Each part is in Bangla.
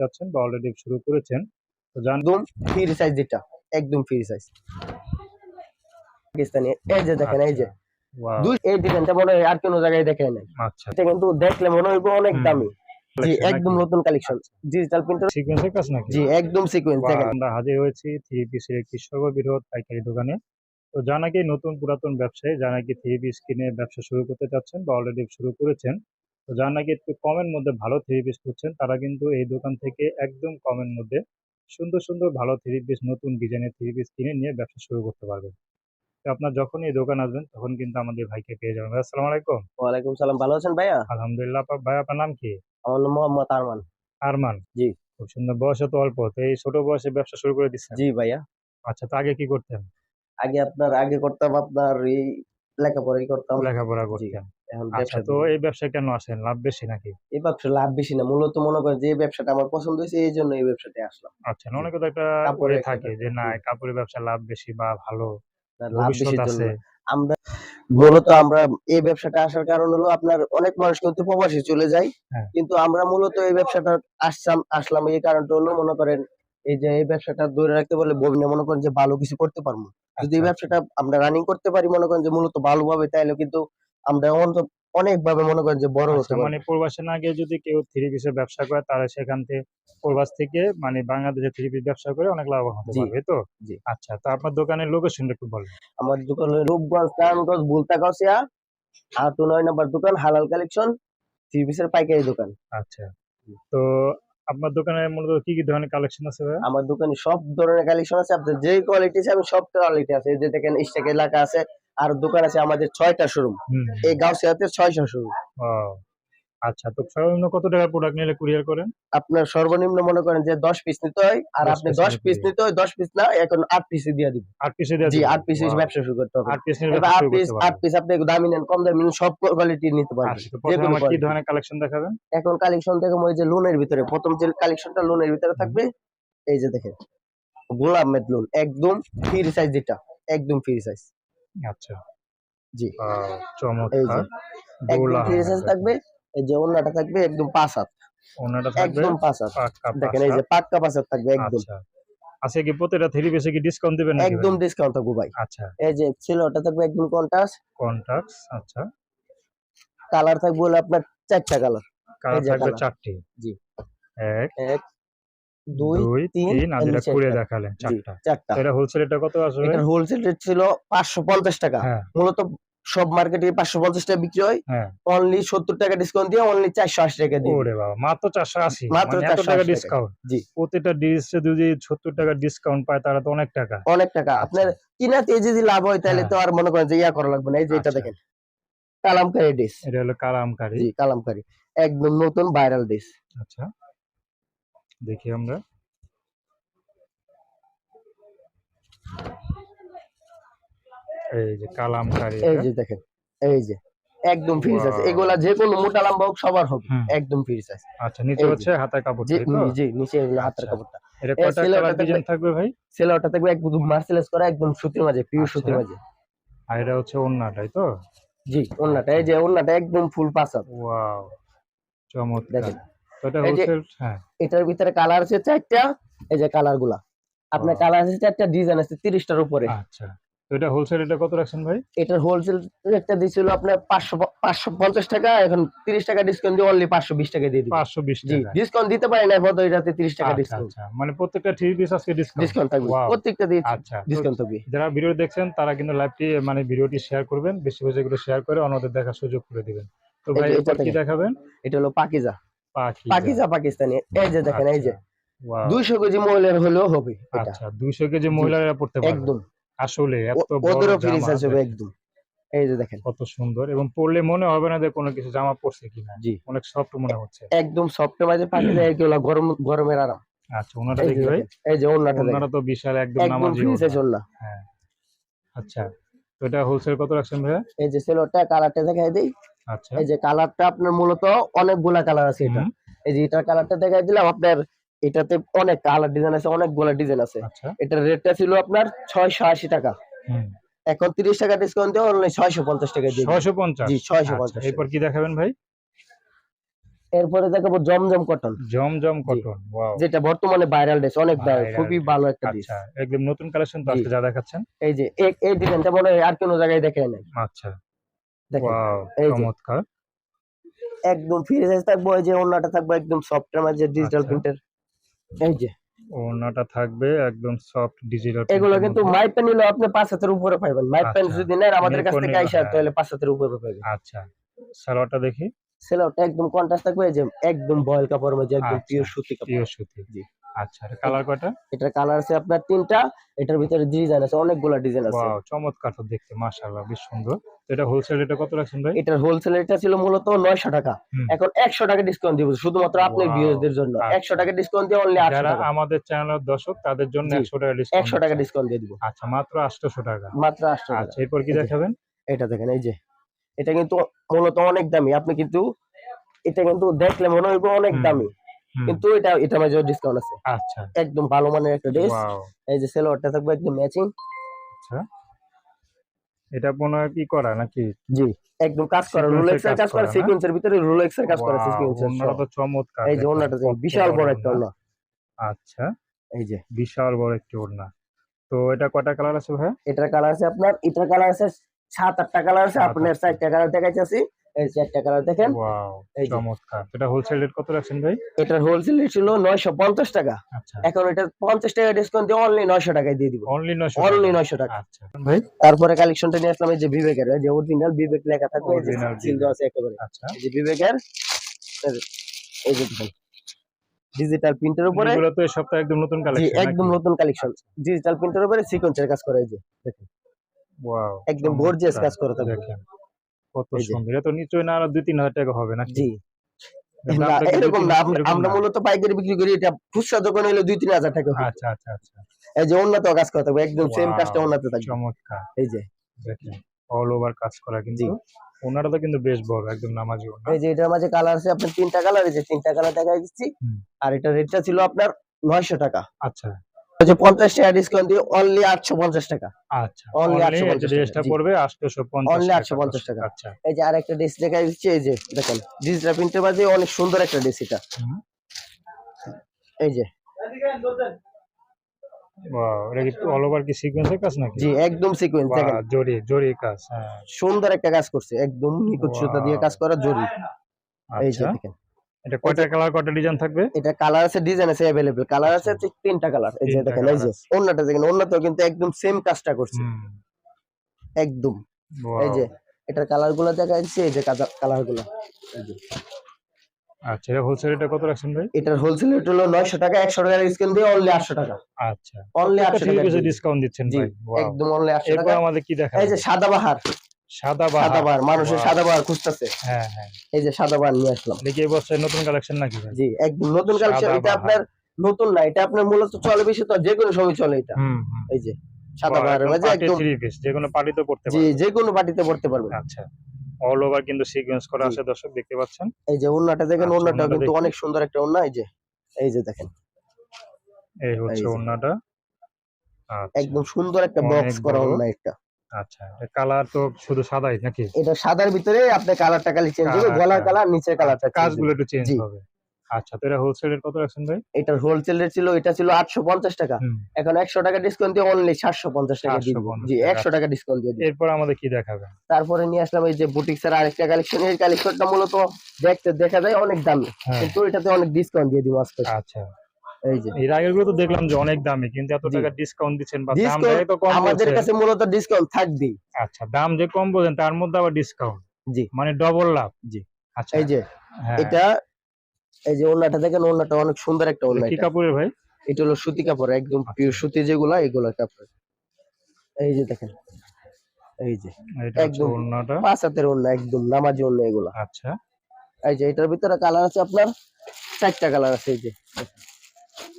যাচ্ছেন বা অলরেডি শুরু করেছেন তো জান একদম ফ্রি সাইজ যেটা একদম ফ্রি সাইজ পাকিস্তানি এই যে দেখেন এই যে। Wow, দুই এই ডিজাইনটা মনে হয় আর কোনো জায়গায় দেখেন নাই। আচ্ছা। এটা কিন্তু দেখলে মনে হইব অনেক দামি। জি একদম নতুন কালেকশন ডিজিটাল প্রিন্টার সিকোয়েন্সের কাজ নাকি? জি একদম সিকোয়েন্স দেখেন। আমরা হাজির হয়েছি থ্রি পিসের একটি সর্ববৃহৎ পাইকারি দোকানে। তো যা নাকি নতুন পুরাতন ব্যবসায়ী যা নাকি থ্রি পিস কিনে ব্যবসা শুরু করতে চাচ্ছেন বা অলরেডি শুরু করেছেন? তো যা নাকি একটু কমের মধ্যে ভালো থ্রি পিস খুঁজছেন তারা কিন্তু এই দোকান থেকে একদম কমের মধ্যে সুন্দর সুন্দর ভালো থ্রি পিস নতুন ডিজাইনের থ্রি পিস কিনে নিয়ে ব্যবসা শুরু করতে পারবেন। তো আপনার যখন এই দোকান আসবেন তখন কিন্তু আমাদের ভাইকে পেয়ে যাবেন। ভাই আসসালামু আলাইকুম। ওয়ালাইকুম সালাম। ভালো আছেন ভাইয়া? আলহামদুলিল্লাহ আপা- ভাই আপনার নাম কি? আমার নাম মোহাম্মদ আরমান। আরমান? জি। খুব সুন্দর বয়স তো অল্প তো এই ছোট বয়সে ব্যবসা শুরু করে দিচ্ছেন? জি ভাইয়া। আচ্ছা তো আগে কি করতেন? আগে আপনার আগে করতাম আপনার এই লেখাপড়াই করতাম। লেখাপড়া করতেন। এখন আচ্ছা তো এই ব্যবসায় কেন আসেন? লাভ বেশি নাকি? এই ব্যবসা লাভ বেশি না মূলত মনে করেন যে ব্যবসাটা আমার পছন্দ হয়েছে এই জন্য এই ব্যবসাতে আসলাম। আচ্ছা অনেকে তো একটা কাপড়ের থাকে যে না কাপড়ের ব্যবসা লাভ বেশি বা ভালো লাভ বেশির জন্য আমরা মূলত আমরা এই ব্যবসাটা আসার কারণ হলো আপনার অনেক মানুষ কিন্তু প্রবাসী চলে যায় হ্যাঁ। কিন্তু আমরা মূলত এই ব্যবসাটা আসলাম আসলাম এই কারণটা হলো মনে করেন এই যে এই ব্যবসাটা ধরে রাখতে পারলে ভবিষ্যতে মনে করেন যে ভালো কিছু করতে পারব। যদি এই আচ্ছা, ব্যবসাটা আমরা রানিং করতে পারি মনে করেন যে মূলত ভালোভাবে তাইলে কিন্তু আমরা অনেক ভাবে মনে করেন যে বড় আচ্ছা, হতে মানে প্রবাসে না গিয়ে যদি কেউ থ্রি পিসের ব্যবসা করে তাহলে সেখান থেকে প্রবাস থেকে মানে বাংলাদেশে থ্রি পিস ব্যবসা করে অনেক লাভবান হতে জি, পারবে তো জি। আচ্ছা তো আপনার দোকানের লোকেশনটা একটু বলেন আমার দোকান হলো রূপগঞ্জ নারায়ণগঞ্জ বুলতাগাছিয়া আট ও নয় নম্বর দোকান হালাল কালেকশন থ্রি পিসের পাইকারি দোকান আচ্ছা তো আপনার দোকানে মূলত কি কি ধরনের কালেকশন আছে ভাইয়া? আমার দোকানে সব ধরনের কালেকশন আছে আপনার যে কোয়ালিটি আছে আমি সব কোয়ালিটি আছে এই যে দেখেন স্টেক এলাকা আছে আর দোকান আছে আমাদের ছয়টা শোরুম এই গাউসিয়াতে ছয়টা শোরুম আচ্ছা তো সর্বনিম্ন কত টাকার প্রোডাক্ট নিলে কুরিয়ার করেন? আপনার সর্বনিম্ন মনে করেন যে দশ পিস নিতে হয় আর আপনি piece দশ নিতে পিস নিতে হয় দশ পিস না এখন পিসে দিয়ে দিব। পিসে দেওয়া জি পিস ব্যবসা শুরু করতে হবে। পিস পিস আপনি দামি নেন কম দামি নেন সব কোয়ালিটি নিতে পারবেন। আচ্ছা যে কোনো কি ধরনের কালেকশন দেখাবেন? এখন কালেকশন দেখো ওই যে লোনের ভিতরে। প্রথম যে কালেকশনটা লোনের ভিতরে থাকবে এই যে দেখেন। গোলাপ মেদ লোন একদম ফ্রি সাইজ যেটা একদম ফ্রি সাইজ আচ্ছা। জি। এই যে চমৎকার। একদম দোলা ফ্রি সাইজ থাকবে এই যে অন্যটা থাকবে একদম পাঁচ হাত। ওনাটা থাকবে একদম পাঁচ হাত। পাক্কা দেখেন এই যে পাক্কা পাঁচ হাত থাকবে একদম। আচ্ছা। আচ্ছা কি প্রতিটা থ্রি পিসে কি ডিসকাউন্ট দিবেন নাকি একদম ডিসকাউন্ট থাকবে ভাই। আচ্ছা। এই যে সিলোটা থাকবে একদম কন্টাস কন্টাক্টস আচ্ছা। কালার থাকবে হলো আপনার চারটা কালার কালার যে থাকবে colour। চারটি। জি। এক এক দুই দুই তিন, তিন আর আর যেটা নিচে দেখালেন চারটা। চারটা। এটা হোলসেল এটা কত আসবে? হোলসেল রেট ছিল পাঁচশো পঞ্চাশ টাকা। হ্যাঁ। মূলত সব মার্কেটে পাঁচশো পঞ্চাশ টাকা বিক্রি হয়। হ্যাঁ। অনলি সত্তর টাকা ডিসকাউন্ট দিয়ে অনলি চারশো আশি টাকা দিয়ে। ওরে বাবা মাত্র চারশো আশি। মাত্র মানে এত 480 টাকা টাকা। ডিসকাউন্ট জি। প্রতিটা ডিসে যদি সত্তর টাকা ডিসকাউন্ট পায় তারা তো অনেক টাকা। অনেক টাকা। আপনার কিনাতে যদি লাভ হয় তাহলে হ্যাঁ। তো আর মনে করেন যে ইয়া করা লাগবে না। এই যে এটা আচ্ছা। দেখেন কালামকারি ডিস এটা হলো কালামকারি। জি কালামকারি। একদম নতুন ভাইরাল ডিস আচ্ছা। দেখি আমরা। এই যে কালামকারি এই যে দেখেন এই যে একদম ফ্রি সাইজ এগুলা যে কোনো মোটা লম্বা হোক সবার হবে। একদম ফ্রি সাইজ আচ্ছা নিচে হচ্ছে হাতের কাপড় জি জি নিচে এগুলো হাতের আচ্ছা। কাপড়টা। এটা কয়টা কালার ডিজাইন থাকবে ভাই? সেলারটা থাকবে একদম মার্সেলাইজ করা একদম সুতির মাঝে পিওর আচ্ছা। সুতির মাঝে। আর এটা হচ্ছে ওন্না তাই তো? জি ওন্নাটা এই যে ওন্নাটা একদম ফুল পাসাদ ওয়াও চমৎকার। হ্যাঁ। এটার ভিতরে কালার আছে চারটা এই যে কালারগুলা। আপনার কালার আছে চারটা ডিজাইন আছে তিরিশটার উপরে। আচ্ছা। এটা হোলসেল এটা কত রাখছেন ভাই? এটার হোলসেল রেটটা দিছিল আপনার পাঁচশো পাঁচশো পঞ্চাশ টাকা এখন তিরিশ টাকা ডিসকাউন্ট দিয়ে অনলি পাঁচশো বিশ টাকা দিয়ে পাঁচশো বিশ টাকা ডিসকাউন্ট দিতে পারি না বলতো এটাতে তিরিশ টাকা আচ্ছা ডিসকাউন্ট আচ্ছা। মানে প্রত্যেকটা থ্রি পিস আজকে ডিসকাউন্ট ডিসকাউন্ট থাকবে। প্রত্যেকটা দিয়ে আচ্ছা ডিসকাউন্ট থাকবে। যারা ভিডিও দেখছেন তারা কিন্তু লাইভটি মানে ভিডিওটি শেয়ার করবেন বেশি বেশি করে শেয়ার করে অন্যদের দেখার সুযোগ করে দিবেন। তো ভাই এটা কি দেখাবেন? এটা হলো পাকিজা। পাকিজা পাকিস্তানি। এই যে দেখেন এই যে। দুইশো কেজি মহিলার হলেও হবে আচ্ছা দুইশো কেজি মহিলারা পড়তে পারবে একদম। আসলে ওদেরও হবে দেখেন, একদম। এই যে দেখেন। কত সুন্দর। এবং পরলে মনে হবে না যে কোনো কিছু জামা পরছে কিনা। জি। অনেক সফট মনে হচ্ছে। একদম সফটের মাঝে পাকিজা এগুলো গরম গরমের আরাম। আচ্ছা ওনাটা দেখি ভাই। এই যে ওন্নাটা দেখেন। ওনারা তো বিশাল একদম একদম নামাজি ফ্রি সাইজ ওড়না। হ্যাঁ। আচ্ছা তো এটা হোলসেল কত রাখছেন ভাইয়া? এই যে সেলোটা কালারটা দেখাই দেই। আচ্ছা এই যে কালারটা আপনার মূলত অনেকগুলা কালার আছে এটা। এই যে এটার কালারটা দেখাই দিলাম আপনার এটাতে অনেক কালার ডিজাইন আছে অনেকগুলা ডিজাইন আছে। আচ্ছা। এটার রেটটা ছিল আপনার ছয়শো আশি টাকা। এখন তিরিশ টাকা ডিসকাউন্ট দিয়ে অনলাইন ছয়শো পঞ্চাশ টাকা দিয়ে। ছয়শো পঞ্চাশ। জি ছয়শো আচ্ছা, পঞ্চাশ এরপর কি দেখাবেন ভাই? এরপরে দেখাবো Zamzam cotton Zamzam cotton wow যেটা বর্তমানে ভাইরাল ড্রেস অনেক ভাইরাল খুবই ভালো একটা ড্রেস আচ্ছা একদম নতুন কালেকশন তো আজকে যা দেখাচ্ছেন। এই যে এই- এই ডিজাইনটা মনে হয় আর কোনো জায়গায় দেখে নাই। আচ্ছা দেখেন ওয়াও এই যে। চমৎকার একদম ফ্রি সাইজ থাকব যে ওন্নাটা থাকবে একদম সফট মাঝে ডিজিটাল আচ্ছা। প্রিন্টের এই যে থাকবে একদম সফট ডিজিটাল এগুলো কিন্তু মাই পেন নিলে আপনি পাঁচ হাতের উপরে পাইবেন মাই পেন আচ্ছা। যদি নেন আমাদের কাছ থেকে আইসা হ্যাঁ। তাহলে পাঁচ হাতের উপরে পাইবেন আচ্ছা সালোয়ারটা দেখি সেলোটা একদম কন্ট্রাস্ট থাকবে এই যে একদম বয়েল কাপড়ের মধ্যে একদম আচ্ছা। পিওর সুতি কাপড় পিওর সুতি জি। আচ্ছা কালার কয়টা? এটার কালার আছে আপনার তিনটা এটার ভিতরে ডিজাইন আছে অনেকগুলা ডিজাইন আছে। ওয়াও চমৎকার তো দেখতে মাশাআল্লাহ বেশ সুন্দর। এটা হোলসেল রেটে কত রাখছেন ভাই? এটার হোলসেল রেটটা ছিল মূলত নয়শো টাকা। এখন একশো টাকা ডিসকাউন্ট দিব শুধুমাত্র আপনার ভিউয়ারদের জন্য। আচ্ছা। একশো টাকা ডিসকাউন্ট দিয়ে অনলি আটশো যারা টাকা। আমাদের চ্যানেলের দর্শক তাদের জন্য জি। একশো টাকা ডিসকাউন্ট একশো টাকা ডিসকাউন্ট দিয়ে দিব। আচ্ছা মাত্র আটশোশো টাকা। মাত্র আটশো টাকা। আচ্ছা এরপর কি দেখাবেন? এটা দেখেন এই যে। এটা কিন্তু মূলত অনেক দামি। আপনি কিন্তু এটা কিন্তু দেখলে মনে হইব অনেক দামি। কিন্তু এটা এটা মাঝে ডিসকাউন্ট আছে। আচ্ছা। একদম ভালো মানের একটা ড্রেস এই যে সেলোয়ারটা থাকবে একদম ম্যাচিং আচ্ছা। এটা মনে হয় কি করা নাকি? জি একদম কাজ করা রোলেক্স এর কাজ করা? সিকোয়েন্স এর ভিতরে রোলেক্স এর কাজ করা সিকোয়েন্স এর তো চমৎকার এই যে দেখেন বিশাল বড় একটা ওড়না। আচ্ছা। এই যে। বিশাল বড় একটা ওড়না। তো এটা কয়টা কালার আছে ভাই এটার কালার আছে আপনার এটার কালার আছে সাত আটটা কালার আছে আপনার। চারটা কালার দেখাইতেছি। এই চারটা কালার দেখেন। চমৎকার। এটা হোলসেল রেট কত রাখছেন ভাই? এটার হোলসেল ছিল পঞ্চাশ টাকা। আচ্ছা। এখন এটা পঞ্চাশ টাকা ডিসকাউন্ট দিয়ে অনলি নয়শো টাকায় দিয়ে দিব। অনলি 900 অনলি টাকা। আচ্ছা। ভাই? তারপরে কালেকশনটা নিয়ে আসলাম এই যে বিবেকের এই যে অরিজিনাল বিবেক লেখা থাকবে এই যে সিল বিবেক। আছে একেবারে। আচ্ছা। এই যে বিবেকের এই যে- এই ডিজিটাল প্রিন্টের উপরে এগুলো তো এই সপ্তাহে একদম নতুন কালেকশন একদম নতুন কালেকশন ডিজিটাল প্রিন্টের উপরে সিকোয়েন্সের কাজ করে এই যে। দেখেন। ওয়াও একদম গর্জিয়াস কাজ করে থাকবে। দেখেন। কত সুন্দর। এটা নিশ্চয়ই না আরও দুই তিন হাজার টাকা হবে জি। না, দামটা এরকম না আমরা-? মূলত পাইকারি বিক্রি করি এটা খুচরা দোকানে হলে দুই তিন হাজার টাকা আচ্ছা আচ্ছা আচ্ছা। এই যে উন্নত কাজ করতে থাকবে একদম সেম কাজটা উন্নত থাকবে। চমৎকার। এই যে। দেখেন অল ওভার কাজ করা কিন্তু জি। ওনারা তো কিন্তু বেশ বড় একদম নামাজি ওনা। এই যে এটার মাঝে কালার আছে আপনার তিনটা কালার এই যে তিনটা কালার দেখা দিচ্ছি। আর এটা রেটটা ছিল আপনার নয়শো টাকা। আচ্ছা। যে পঞ্চাশ টাকা ডিসকাউন্ট দিয়ে অনলি আটশো পঞ্চাশ টাকা। আচ্ছা অনলি 850 এই ড্রেসটা টাকা, পড়বে 850 Only টাকা, 850 টাকা। আচ্ছা। এই যে আরেকটা ড্রেস দেখা এই যে দেখেন ডিজিটাল প্রিন্টের মাঝে অনেক সুন্দর একটা ড্রেস এটা। এই যে। ওয়াও এটা কি অল ওভার কি সিকোয়েন্সের কাজ নাকি? জি একদম সিকোয়েন্স দেখেন। বাহ, জরি জরি কাজ হ্যাঁ। সুন্দর একটা কাজ করছে একদম নিখুঁত সুতা দিয়ে কাজ করা জরি। এই যে আচ্ছা দেখেন। এটা কয়টা কালার কয়টা ডিজাইন থাকবে এটা কালার আছে ডিজাইন আছে अवेलेबल কালার আছে হচ্ছে তিনটা কালার এই যে তিনটা দেখেন এই colour যে আছে। অন্যটা দেখেন অন্যটাও কিন্তু একদম সেম কাজটা করছে হুম একদম wow, এই যে এটার কালার গুলো দেখা যাচ্ছে এই যে কালার গুলো এই যে। আচ্ছা এটা হোলসেল রেটে কত রাখছেন ভাই এটার হোলসেল রেট হলো নয়শো টাকা একশো টাকার ডিসকাউন্ট দিয়ে অনলি আটশো টাকা আচ্ছা অনলি আটশো ঠিক টাকা আছে দিয়ে। ডিসকাউন্ট দিচ্ছেন জি ভাই wow, একদম অনলি আটশো এরপর টাকা আমাদের কি দেখা এই যে সাদাবাহার সাদা বাহার সাদাবাহার মানুষের খুঁজতেছে। হ্যাঁ হ্যাঁ। এই যে সাদাবাহার নিয়ে আসলাম। নতুন কালেকশন নাকি জি একদম নতুন কালেকশন এটা আপনার নতুন না এটা আপনার মূলত চলে বেশি তো যে কোনো সময় চলে এটা। হুম হুম। এই যে সাদাবাহারের মাঝে একদম যে কোনো পার্টিতে পড়তে জি যে কোনো পার্টিতে পড়তে পারবে আচ্ছা অল ওভার কিন্তু সিকোয়েন্স করা আছে দর্শক দেখতে পাচ্ছেন? এই যে ওন্নাটা দেখেন আচ্ছা, কিন্তু অনেক সুন্দর একটা ওন্না এই যে এই যে দেখেন। এই হচ্ছে ওন্নাটা আচ্ছা। একদম সুন্দর একটা বক্স করা। ওন্না একটা। আচ্ছা কালার তো শুধু সাদাই নাকি? এটা সাদার ভিতরে আপনি কালারটা খালি চেঞ্জ হবে গলার কালার নিচের কালারটা কাজগুলো একটু চেঞ্জ হবে। আচ্ছা তো এটা হোলসেল রেট কত রাখছেন ভাই? এটার হোলসেল রেট ছিল এটা ছিল আটশো পঞ্চাশ টাকা। এখন একশো টাকা ডিসকাউন্ট দিয়ে অনলি সাতশো পঞ্চাশ টাকা দিয়ে দিব 750 জি টাকা, একশো টাকা ডিসকাউন্ট দিয়ে এরপর আমাদের কি দেখাবে? তারপরে নিয়ে আসলাম এই যে বুটিক্স এর আরেকটা কালেকশন এই কালেকশনটা মূলত দেখতে দেখা যায় অনেক দামি। হ্যাঁ। কিন্তু এটাতে অনেক ডিসকাউন্ট দিয়ে দিব আজকে আচ্ছা। এই যে। এর তো দেখলাম যে অনেক দামি কিন্তু এত টাকা ডিসকাউন্ট দিচ্ছেন বা দাম তো কম আমাদের কাছে মূলত ডিসকাউন্ট থাকবেই। আচ্ছা দাম যে কম বলেন তার মধ্যে আবার ডিসকাউন্ট জি। মানে ডবল লাভ। জি। আচ্ছা। এই যে হ্যাঁ। এটা এই যে ওন্নাটা দেখেন ওন্নাটা অনেক সুন্দর একটা ওন্না কি কাপড়ের ভাই? এটা হলো সুতি কাপড় একদম আচ্ছা। পিওর সুতি যেগুলা এগুলা কাপড়। এই যে দেখেন এই যে। একদম। পাঁচ হাতের ওন্না একদম নামাজি ওন্না এগুলা। আচ্ছা। এই যে এটার ভিতরে কালার আছে আপনার চারটা কালার আছে এই যে।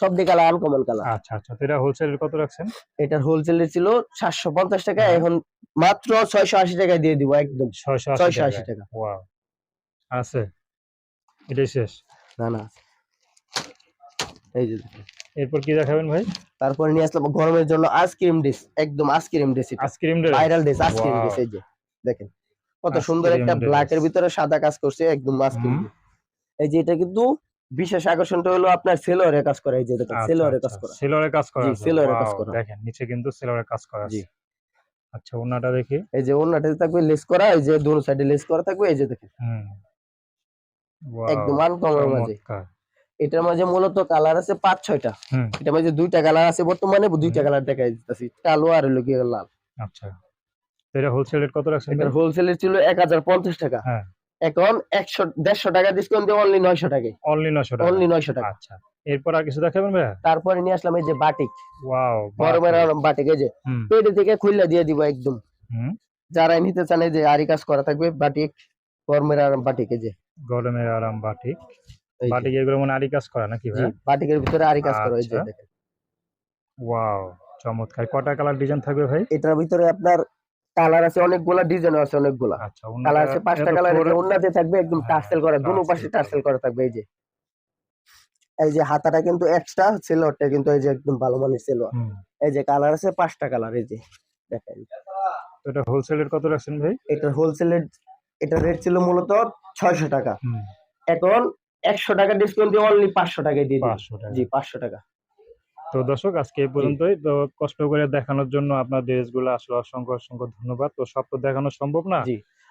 সবটি কালার আনকমন কালার আচ্ছা আচ্ছা এটা হোলসেল কত রাখছেন? এটার হোলসেল ছিল সাতশো পঞ্চাশ টাকা হ্যাঁ। এখন মাত্র ছয়শো আশি টাকায় দিয়ে দিব একদম। ছয়শো ছয়শো আশি আশি টাকা। ওয়াও আছে। এটাই শেষ? না না। এই যে এরপর কি দেখাবেন ভাই? তারপরে নিয়ে আসলাম গরমের জন্য আইসক্রিম ডিস একদম ice cream dish ice cream viral dish ice cream dish এই যে দেখেন। কত সুন্দর একটা. ব্ল্যাক এর ভিতরে সাদা কাজ করছে একদম আইসক্রিম এই যে এটা কিন্তু বিশেষ আকর্ষণটা হলো আপনার সেলোয়ারে কাজ করা এই যে দেখেন আচ্ছা, সেলোয়ারে আচ্ছা, কাজ করা। সেলরে কাজ করা জি, সেলরে কাজ করা। দেখেন নিচে কিন্তু সেলরে কাজ করা জি। আছে। আচ্ছা ওনাটা দেখি। এই যে ওন্নাটাতে থাকবে লেস করা এই যে দুনো সাইডে লেস করা থাকবে এই যে দেখেন। হুম। একদম আনকমন মাঝে। এটার মাঝে মূলত কালার আছে পাঁচ ছয়টা। এটার মাঝে দুইটা কালার আছে বর্তমানে দুইটা। কালার দেখাই দিতেছি। কালো আর হলো লাল। আচ্ছা। এটা হোলসেল রেট কত রাখছেন এটার হোলসেলের ছিল এক হাজার পঞ্চাশ টাকা। হ্যাঁ। এখন একশো দেড়শো টাকা ডিসকাউন্ট দিয়ে অনলি নয়শো টাকায়। অনলি 900 টাকা। অনলি নয়শো টাকা। আচ্ছা। এরপর আর কিছু দেখাবেন ভাইয়া? তারপরে নিয়ে আসলাম এই যে বাটিক। ওয়াও গরমের আরাম বাটিক। এই যে। পেটে থেকে খুললা দিয়ে দিব একদম। যারা নিতে চান এই যে আরি কাজ করা থাকবে বাটিক গরমের আরাম বাটিক এই যে। গরমের আরাম বাটিক। বাটিক এগুলো মানে আরি কাজ করা নাকি ভাই বাটিকের ভিতরে আরি কাজ করা এই যে আচ্ছা। দেখেন। ওয়াও চমৎকার। কটা কালার ডিজাইন থাকবে ভাই? এটার ভিতরে আপনার কালার আছে অনেকগুলা ডিজাইন আছে অনেকগুলা। আচ্ছা কালার আছে পাঁচটা কালার উন্নতে থাকবে একদম হ্যাঁ, টার্সেল করা দুনো পাশে করা। টার্সেল করা থাকবে এই যে। এই যে হাতাটা কিন্তু এক্সট্রা সেলোয়ারটা কিন্তু এই যে একদম ভালো মানের সেলোয়ার এই যে কালার আছে পাঁচটা কালার এই যে দেখেন। তো এটা হোলসেল রেট কত রাখছেন ভাই? এটার হোলসেলের এটা রেট ছিল মূলত ছয়শো টাকা। এখন একশো টাকা ডিসকাউন্ট দিয়ে অনলি পাঁচশো টাকায় দিয়ে দিই পাঁচশো টাকা। জি পাঁচশো টাকা। তো দর্শক আজকে এই পর্যন্তই। তো কষ্ট করে দেখানোর জন্য আপনার ড্রেসগুলো আসলে অসংখ্য অসংখ্য ধন্যবাদ। তো সব তো দেখানো সম্ভব না।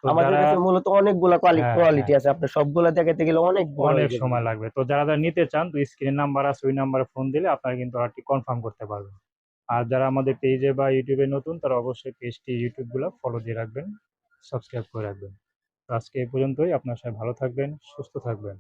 আমাদের কাছে মূলত অনেকগুলা কোয়ালিটি হ্যাঁ, কোয়ালিটি আছে। আপনার সবগুলা দেখাতে গেলে অনেক অনেক সময় লাগবে। তো যারা যারা নিতে চান তো স্ক্রিন নাম্বার আছে ওই নাম্বারে ফোন দিলে আপনারা কিন্তু অর্ডারটি কনফার্ম করতে পারবেন। আর যারা আমাদের পেজে বা ইউটিউবে নতুন তারা অবশ্যই পেজটি ইউটিউবগুলো ফলো দিয়ে রাখবেন সাবস্ক্রাইব করে রাখবেন। তো আজকে এই পর্যন্তই। আপনার সবাই ভালো থাকবেন সুস্থ থাকবেন।